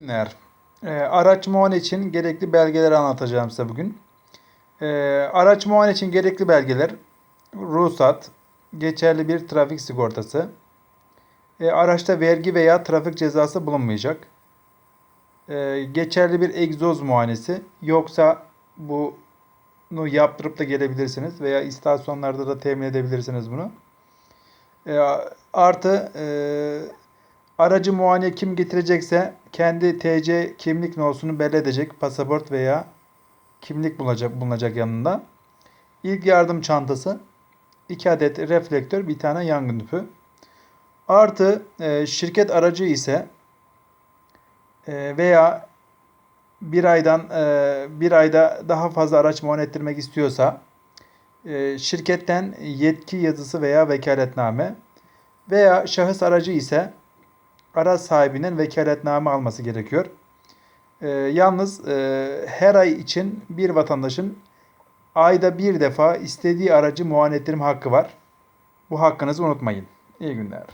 günler. Ee, araç muayene için gerekli belgeleri anlatacağım size bugün. Ee, araç muayene için gerekli belgeler ruhsat, geçerli bir trafik sigortası, e, araçta vergi veya trafik cezası bulunmayacak, e, geçerli bir egzoz muayenesi yoksa bunu yaptırıp da gelebilirsiniz veya istasyonlarda da temin edebilirsiniz bunu. E, artı e, aracı muayene kim getirecekse kendi TC kimlik nosunu belli edecek pasaport veya kimlik bulacak, bulunacak yanında. İlk yardım çantası, 2 adet reflektör, bir tane yangın tüpü. Artı e, şirket aracı ise e, veya bir aydan e, bir ayda daha fazla araç muayene ettirmek istiyorsa e, şirketten yetki yazısı veya vekaletname veya şahıs aracı ise araç sahibinden vekaletname alması gerekiyor. E, yalnız e, her ay için bir vatandaşın ayda bir defa istediği aracı muayene ettirme hakkı var. Bu hakkınızı unutmayın. İyi günler.